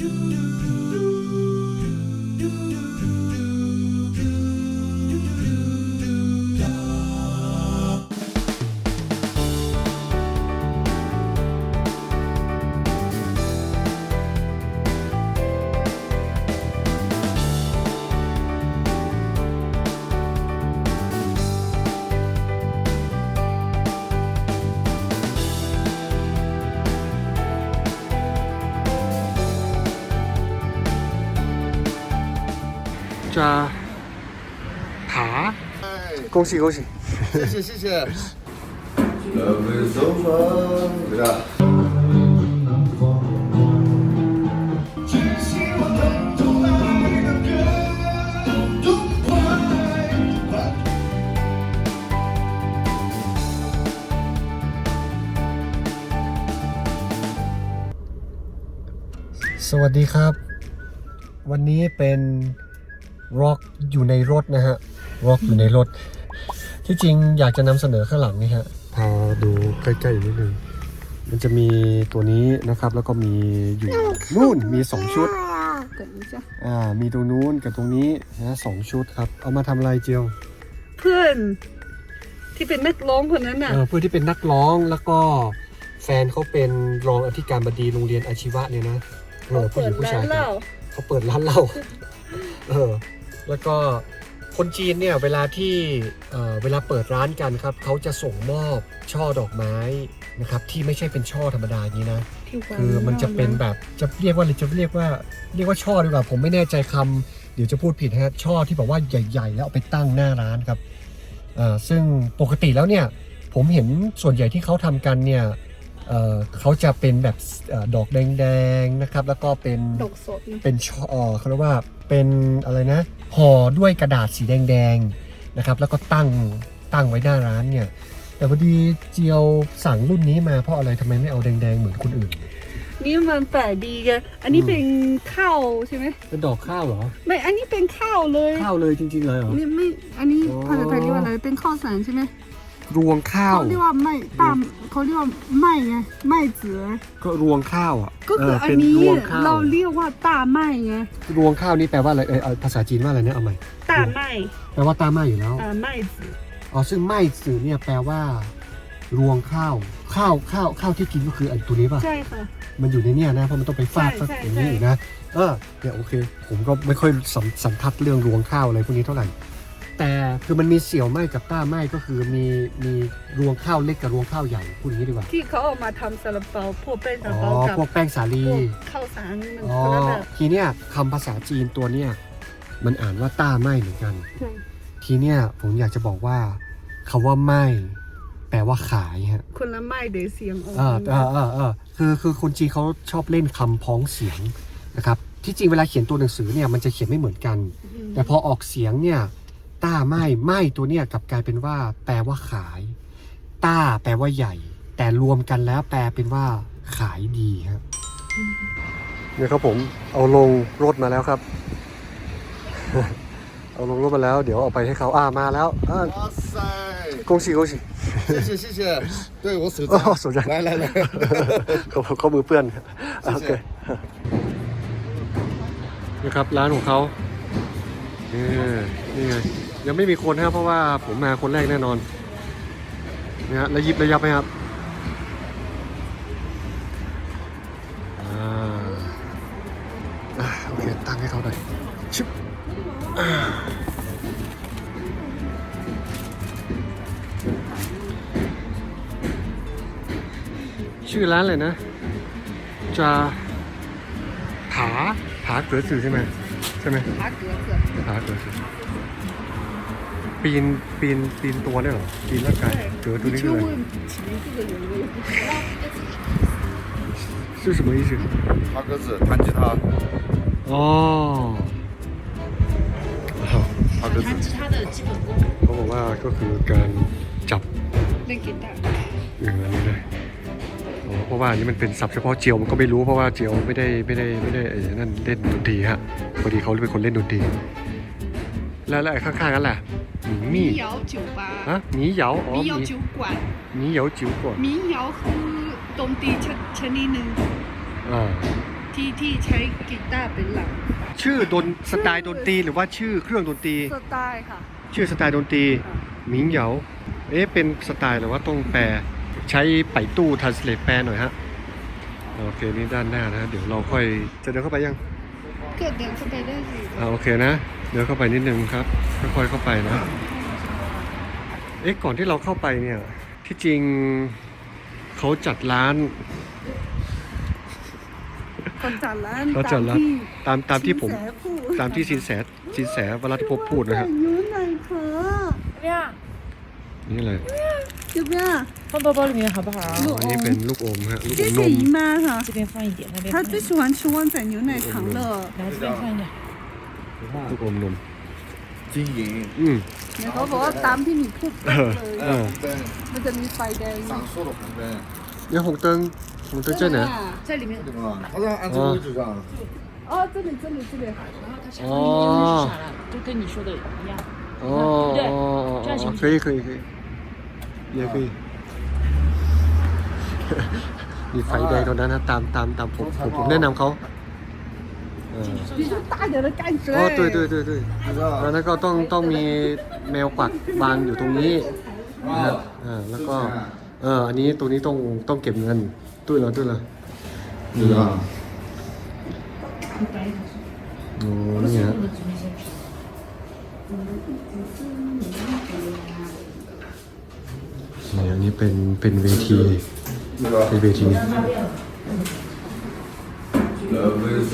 จ ะ塔，恭喜恭喜！谢谢谢谢。Lovely sofa，对吧？สวัสดีครับ วันนี้เป็น ร็อกอยู่ในรถนะฮะร็อกอยู่ในรถ ที่จริงอยากจะนำเสนอข้างหลังนี่ฮะพาดูใกล้ๆนิดนึงมันจะมีตัวนี้นะครับแล้วก็มีอยู่นู่นมีสองชุดอ่ามีตรงนู้นกับตรงนี้นะสองชุดครับ เอามาทำอะไรเจียวเพื่อนที่เป็นนักร้องคนนั้นอะเพื่อนที่เป็นนักร้องแล้วก็แฟนเขาเป็นรองอธิการบดีโรงเรียนอาชีวะเนี่ยนะเออผู้หญิงผู้ชายเขาเปิดร้านเหล้าเออ แล้วก็คนจีนเนี่ยเวลาที่เอ่อเวลาเปิดร้านกันครับเขาจะส่งมอบช่อดอกไม้นะครับที่ไม่ใช่เป็นช่อธรรมดาอย่างนี้นะที่วางคือมันจะเป็นแบบจะเรียกว่าหรือจะเรียกว่าเรียกว่าช่อดีกว่าผมไม่แน่ใจคำเดี๋ยวจะพูดผิดนะฮะช่อที่แบบว่าใหญ่ ๆ แล้วเอาไปตั้งหน้าร้านครับอ่าซึ่งปกติแล้วเนี่ยผมเห็นส่วนใหญ่ที่เขาทำกันเนี่ย เอ่อเขาจะเป็นแบบเออดอกแดงๆนะครับ แล้วก็เป็นดอกสดนะเป็นช่อเอ่อเขาเรียกว่าเป็นอะไรนะห่อด้วยกระดาษสีแดงๆนะครับ แล้วก็ตั้งตั้งไว้หน้าร้านเนี่ย แต่พอดีเจียวสั่งรุ่นนี้มาเพราะอะไรทำไมไม่เอาแดงๆเหมือนคนอื่น นี่มันแปลกดีไงอันนี้เป็นข้าวใช่ไหมเป็นดอกข้าวเหรอ ไม่ อันนี้เป็นข้าวเลย ข้าวเลยจริงๆเลยเหรอนี่ไม่ อันนี้อ๋อ ภาษาไทยเรียกว่าอะไร เป็นข้าวสารใช่ไหม รวงข้าว เขาเรียกว่าไม่ตามเขาเรียกว่าไม่ไงไม่เจือก็รวงข้าวอะก็คือเอันนี้เป็รวงข้าวเราเรียกว่าตาไม่ไงรวงข้าวนี่แปลว่าอะไรเออเอาภาษาจีนว่าอะไรเนี่ยเอาใหม่ตาไม่แปลว่าตาไม่อยู่แล้วอ่าไม่จืออ๋อซึ่งไม่สื่อเนี่ยแปลว่า รวงข้าว ข้าวข้าวข้าวที่กินก็คือไอ้ตัวนี้ป่ะใช่ค่ะมันอยู่ในเนี่ยนะเพราะมันต้องไปฟาดใช่สักใช่อย่างนี้ใช่อีกนะเออเนี่ยโอเค ผมก็ไม่ค่อยสัมสันทัดเรื่องรวงข้าวอะไรพวกนี้เท่าไหร่ แต่คือมันมีเสี่ยวไหมกับต้าไหมก็คือมีมีรวงข้าวเล็กกับรวงข้าวใหญ่พูดอย่างนี้ดีกว่าที่เขาเอามาทำซาลาเปาพวกเป็นซาอ๋อลาเปากับพวกแป้งสาลี พวกข้าวสารมันอ๋อคนละแบบทีเนี้ยคำภาษาจีนตัวเนี้ยมันอ่านว่าต้าไหมเหมือนกันใช่ทีเนี้ยผมอยากจะบอกว่าคำว่าไหมแปลว่าขายฮะคนละไม่เดี๋ยวเสียงออกเออเออเออเออคือคือคนจีนเขาชอบเล่นคำพ้องเสียงนะครับที่จริงเวลาเขียนตัวหนังสือเนี่ยมันจะเขียนไม่เหมือนกันมแต่พอออกเสียงเนี่ย ต้าไม่ไม่ตัวเนี่ยกลับกลายเป็นว่า แปลว่าขาย ต้าแปลว่าใหญ่ แต่รวมกันแล้วแปลเป็นว่าขายดีครับเนี่ยครับผมเอาลงรถมาแล้วครับ เอาลงรถมาแล้ว เดี๋ยวเอาไปให้เขาอ่ามาแล้วอ่า 哇塞，恭喜恭喜谢谢谢谢，对我手 อ๋อ 账， สนใจ 来来来， เขาเขามือเปื้อนโอเคนี่ครับร้านของเขานี่นี่ไง ยังไม่มีคนนะครับเพราะว่าผมมาคนแรกแน่นอนนะฮะระยิบระยับไหมครับโอเคตั้งให้เขาหน่อยชิบชื่อร้านเลยนะ จะผาผาเกลืสื่อใช่ไหมใช่ไหมผาเกลืสื่อผาเกลืสื่อ ปีนปีนปีนตัวได้เหรอปีนร่างกายเกิดตัว 你 นี้ 去 คืออะไร 问前面这个人我也不知道。是什么意思爬格子，弹吉他， อ๋ออ้าว 爬格子弹。吉他的基本功， เขาบอกว่าก็คือการจับ 练吉他。 อย่างนี้เลยอ๋อเพราะว่าอันนี้มันเป็นศัพท์เฉพาะเจียวมันก็ไม่รู้เพราะว่าเจียวไม่ได้ไม่ได้ไม่ได้ไอ้นั่นเล่นดนตรีฮะพอดีเขาเป็นคนเล่นดนตรี แล้วแล้วไอ้ข้างๆนั่นแหละหมี่เหยาจิ๋วปลาฮหยาชื่อดนสไตล์ดนตรีหรือว่าชื่อเครื่องดนตรีสไตล์ค่ะชื่อสไตล์ดนตรีหมิเอ๊ะเป็นสไตล์หรือว่าต้องแปลใช้ไปตู้ทันสเลตแปลหน่อยฮะโอเคนี่ด้านหน้านะเดี๋ยวเราค่อยจะเดินเข้าไปยัง เกิดเดินเข้าไปได้สิอ่าโอเคนะ เดินเข้าไปนิดนึงครับค่อยๆเข้าไปนะ เอ๊ะก่อนที่เราเข้าไปเนี่ย ที่จริงเขาจัดร้าน คนจัดร้าน เขาจัดร้านตามตามที่ผม สินแสพูด ตามที่สินแสสินแสวรัตพบพูดนะฮะ แต่อยู่ไหนคะ 这样 นี่เลย 要不要放包包里面好不好？ ลูก อัน อ นี้ ม เป็นลูกอมฮะลูกอ 谢 มน 谢 ม 姨妈哈这边放一点，那边她放一点，最喜欢吃旺仔牛奶糖了来这边放一点。 ลูกอมนม 金银， อืม 你เขาบอกว่าตามที่หนูพูด เออ เลย เออ 红灯， มันจะมีไฟแดง 闪烁的红灯， เนี่ยหงเติงหงเติงเจ้าไหน 在里面对吗？它是按这个位置上，哦这里这里这里哦，傻了，就跟你说的一样。 อ๋ออ๋ออ๋อเคยเคยเคยเยเคย มีไฟแดงตรงนั้นนะตามตามตามผมผมผมแนะนำเขา เออ 比较大点的感觉 อ๋อ对对对对知道 แล้วนั้นก็ต้องต้องมีแมวกวักวางอยู่ตรงนี้นะครับอ่าแล้วก็เอออันนี้ตรงนี้ต้องต้องเก็บเงินตุ้ยเหรอตุ้ยเหรอ 知道。 โอ้นี่ฮะนี่อันนี้เป็นเป็นเวที 这个 เป็นเวที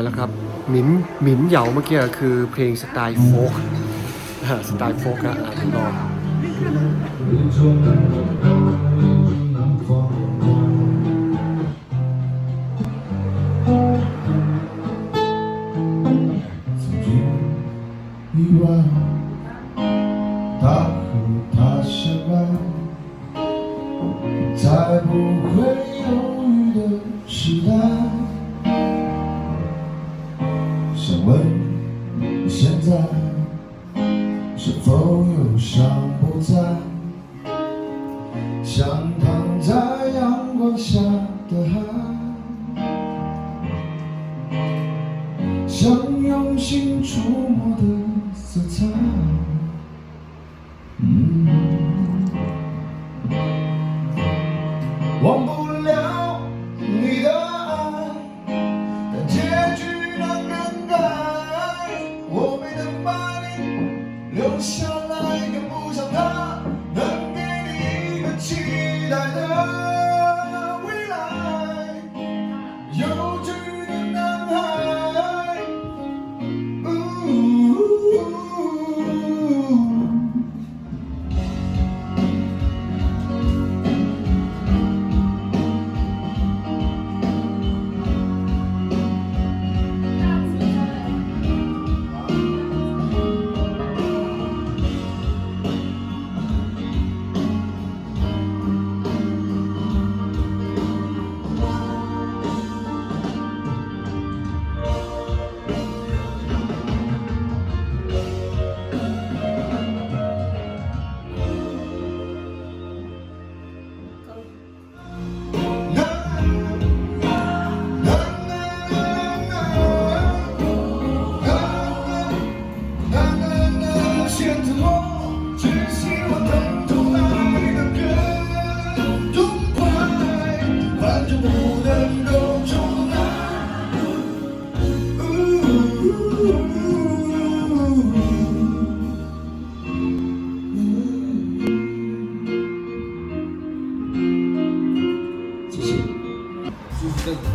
อยแล้วครับหมินหมินเหยาเมื่อกี้คือเพลงสไตล์โฟกสไตล์โฟกนะอ่านลอง 像用心触摸的色彩。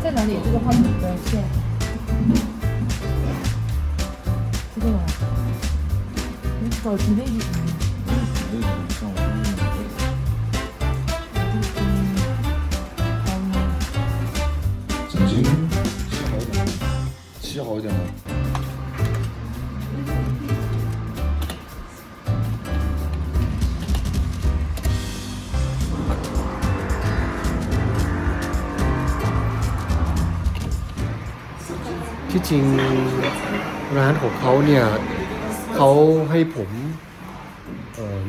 在哪里？这个花木的线，这个吧，你搞几倍？ ที่จริงร้านของเขาเนี่ยเขาให้ผม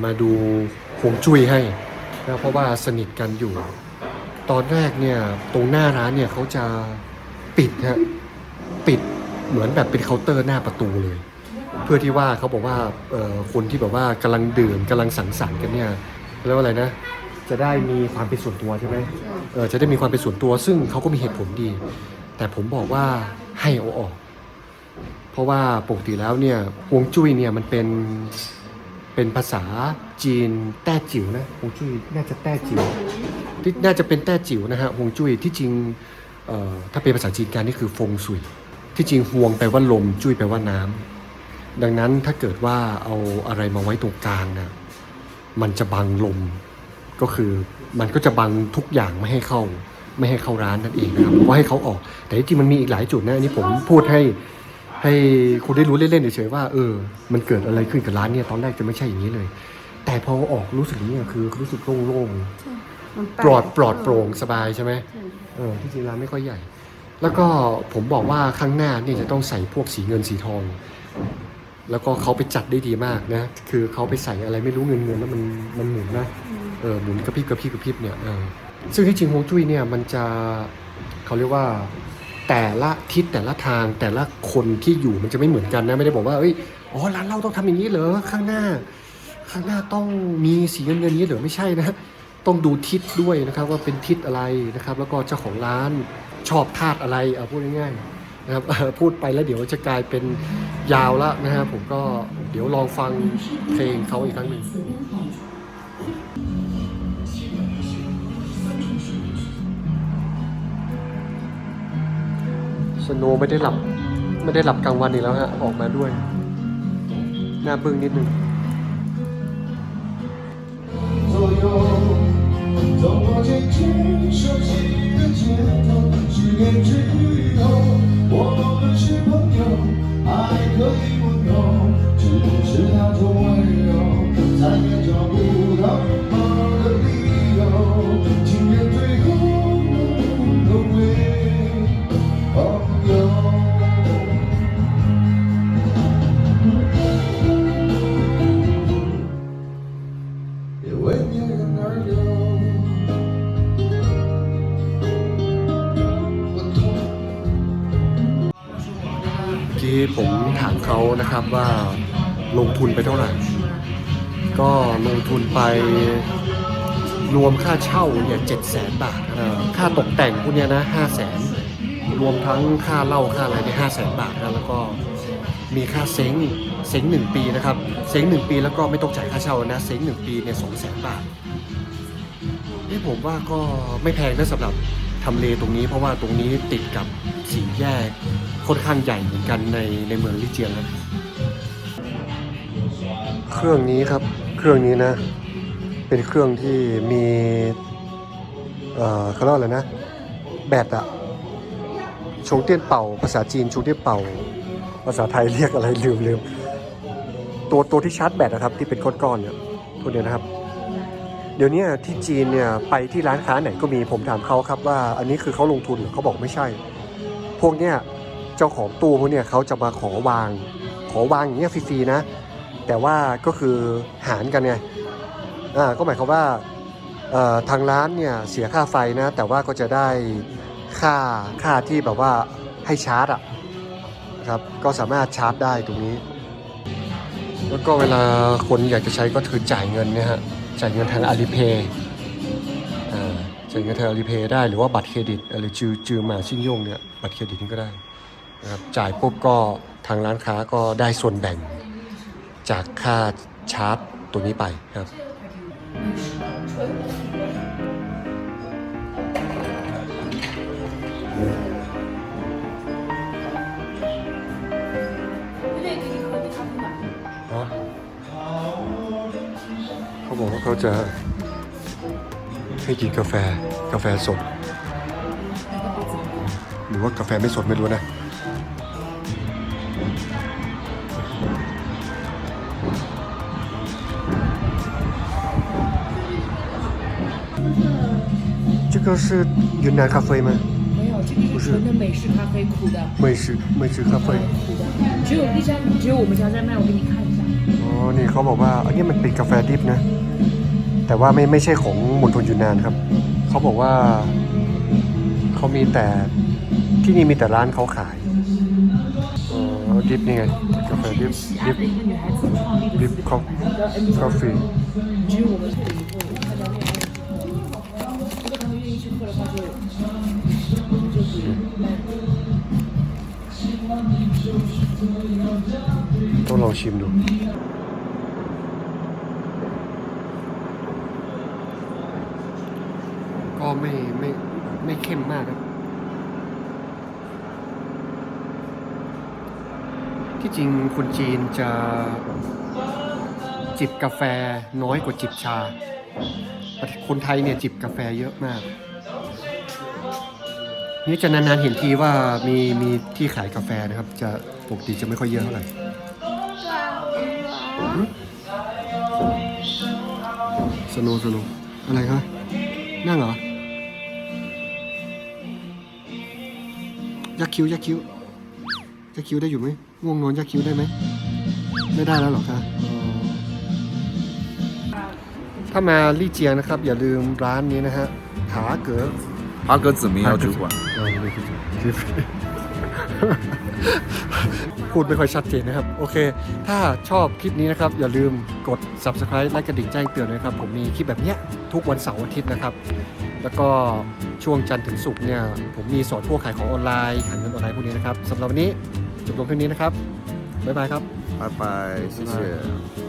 มาดูฮวงจุ้ยให้นะเพราะว่าสนิทกันอยู่ ตอนแรกเนี่ยตรงหน้าร้านเนี่ยเขาจะปิดฮะปิดเหมือนแบบเป็นเคาน์เตอร์หน้าประตูเลย เพื่อที่ว่าเขาบอกว่าคนที่แบบว่ากำลังดื่มกำลังสังสรรค์กันเนี่ยเรียกว่าอะไรนะ จะได้มีความเป็นส่วนตัวใช่ไหมเออจะได้มีความเป็นส่วนตัว ซึ่งเขาก็มีเหตุผลดี แต่ผมบอกว่า ให้เอาออก เพราะว่าปกติแล้วเนี่ยฮวงจุ้ยเนี่ยมันเป็นเป็นภาษาจีนแต้จิ๋วนะฮวงจุ้ยน่าจะแต้จิ๋วที่น่าจะเป็นแต้จิ๋วนะฮะฮวงจุ้ยที่จริงถ้าเป็นภาษาจีนกางนี่คือฟงสุยที่จริงฮวงแปลว่าลมจุ้ยแปลว่าน้ำดังนั้นถ้าเกิดว่าเอาอะไรมาไว้ตรงกลางนะมันจะบังลมก็คือมันก็จะบังทุกอย่างไม่ให้เข้า ไม่ให้เข้าร้านนั่นเองนะครับผมว่าให้เขาออก แต่ที่จริงมันมีอีกหลายจุดนะอันนี้ผมพูดให้ให้คุณได้รู้เล่นๆเฉยๆว่าเออ มันเกิดอะไรขึ้นกับร้านเนี่ยตอนแรกจะไม่ใช่อย่างนี้เลย แต่พอออกรู้สึกอย่างนี้คือรู้สึกโล่งๆปลอดปลอดโปร่งสบายใช่ไหมเออที่จริงร้านไม่ค่อยใหญ่ แล้วก็ผมบอกว่าข้างหน้าเนี่ยจะต้องใส่พวกสีเงินสีทอง แล้วก็เขาไปจัดได้ดีมากนะ คือเขาไปใส่อะไรไม่รู้เงินเงินแล้วมันมันหมุนนะเออหมุนกระพริบกระพริบกระพริบเนี่ยเออ ซึ่งที่จริงฮวงจุ้ยเนี่ยมันจะเขาเรียกว่าแต่ละทิศแต่ละทางแต่ละคนที่อยู่มันจะไม่เหมือนกันนะไม่ได้บอกว่าเอ้ยอ๋อร้านเราต้องทำอย่างนี้เหรอข้างหน้า ข้างหน้าต้องมีสีเงินเงินนี้เหรอไม่ใช่นะต้องดูทิศด้วยนะครับว่าเป็นทิศอะไรนะครับ แล้วก็เจ้าของร้านชอบธาตุอะไรเอาพูดง่ายๆนะครับพูดไปแล้วเดี๋ยวจะกลายเป็นยาวละนะครับผมก็เดี๋ยวลองฟังเพลงเขาอีกครั้งหนึ่ง สโนว์ไม่ได้หลับ ไม่ได้หลับกลางวันอีกแล้วฮะ ออกมาด้วย หน้าบึ้งนิดนึง 左右，走过渐渐熟悉的街头，十年之后，我们是朋友，爱可以温柔，只是那种温柔，再也找不到 กี้ผมถามเขานะครับว่าลงทุนไปเท่าไหร่ ก็ลงทุนไปรวมค่าเช่าเนี่ยเจ็ดแสนบาท ค่าตกแต่งพวกเนี้ยนะห้าแสนรวมทั้งค่าเหล้าค่าอะไรเนี่ยห้าแสนบาทนะแล้วก็มีค่าเซ้งเซ้งหนึ่งปีนะครับเซ้งหนึ่งปีแล้วก็ไม่ต้องจ่ายค่าเช่านะเซ้งหนึ่งปีเนี่ยสองแสนบาทนี่ผมว่าก็ไม่แพงนะสำหรับทำเลตรงนี้ เพราะว่าตรงนี้ติดกับสี่แยก ค่อนข้างใหญ่เหมือนกันในในเมืองลิเจียงนะเครื่องนี้ครับเครื่องนี้นะ เป็นเครื่องที่มีเอ่อเขาเรียกอะไรนะ แบตอะชงเตี้ยนเป่า ภาษาจีนชงเตี้ยนเป่า ภาษาไทยเรียกอะไรลืมลืมตัวตัวที่ชาร์จแบตนะครับ ที่เป็นก้อนๆเนี่ยตัวเนี้ยนะครับ เดี๋ยวนี้ที่จีนเนี่ยไปที่ร้านค้าไหนก็มีผมถามเขาครับว่า อันนี้คือเขาลงทุนหรอเขาบอกไม่ใช่ พวกเนี้ย เจ้าของตู้พวกเนี้ยเขาจะมาขอวาง ขอวางอย่างเงี้ยฟรีๆนะ แต่ว่าก็คือหารกันไงอ่าก็หมายความว่าทางร้านเนี่ยเสียค่าไฟนะ แต่ว่าก็จะได้ค่าค่าที่แบบว่าให้ชาร์จอะครับก็สามารถชาร์จได้ตรงนี้ แล้วก็เวลาคนอยากจะใช้ก็คือจ่ายเงินเนี่ยฮะจ่ายเงินทางอาลีเพย์อ่าจ่ายเงินทางอาลีเพย์ได้หรือว่าบัตรเครดิตอะไรจือจือมาชิ้นโยงเนี่ยบัตรเครดิตนี่ก็ได้ ครับจ่ายปุ๊บก็ทางร้านค้าก็ได้ส่วนแบ่งจากค่าชาร์จตัวนี้ไปครับ เขาบอกว่าเขาจะให้กินกาแฟกาแฟสด หรือว่ากาแฟไม่สดไม่รู้นะ 这个是云南咖啡吗？没有，这个是纯的美式咖啡，苦的，美式美式咖啡。苦的。只有一家，只有我们家在卖，我给你看一下。 อ๋อ นี่เขาบอกว่า อันนี้มันเป็นกาแฟดิบนะ แต่ว่าไม่ไม่ใช่ของมณฑลยูนนานครับ เขาบอกว่า เขามีแต่ที่นี่มีแต่ร้านเขาขาย อ๋อ ดิบนี่ไง กาแฟดิบ 西 ดิ 安 บ 的一个女孩子创立的 ดิบ 私 คอฟ 叫 กา Angela，แฟ ต้องลองชิมดูก็ไม่ไม่ไม่เข้มมากครับ ที่จริงคนจีนจะจิบกาแฟน้อยกว่าจิบชา คนไทยเนี่ยจิบกาแฟเยอะมาก นี่จะนานๆเห็นทีว่ามีมีที่ขายกาแฟนะครับ จะปกติจะไม่ค่อยเยอะเท่าไหร่สโนว์สโนว์อะไรคะนั่งเหรอ ยักคิ้ว ยักคิ้ว ยักคิ้วได้อยู่ไหมง่วงนอนยักคิ้วได้ไหม ไม่ได้แล้วเหรอคะอ๋อถ้ามาลี่เจียงนะครับ อย่าลืมร้านนี้นะฮะถาเก๋อ 哈格子民谣酒馆。 เออนี่คือคือ พูดไม่ค่อยชัดเจนนะครับ โอเค ถ้าชอบคลิปนี้นะครับ อย่าลืมกด subscribe และกระดิ่งแจ้งเตือนนะครับ ผมมีคลิปแบบเนี้ยทุกวันเสาร์อาทิตย์นะครับ แล้วก็ช่วงจันทร์ถึงศุกร์เนี่ย ผมมีสอนพวกขายของออนไลน์หาเงินออนไลน์พวกนี้นะครับสำหรับวันนี้จบลงเพียงนี้นะครับ บ๊ายบายครับ 拜拜，谢谢。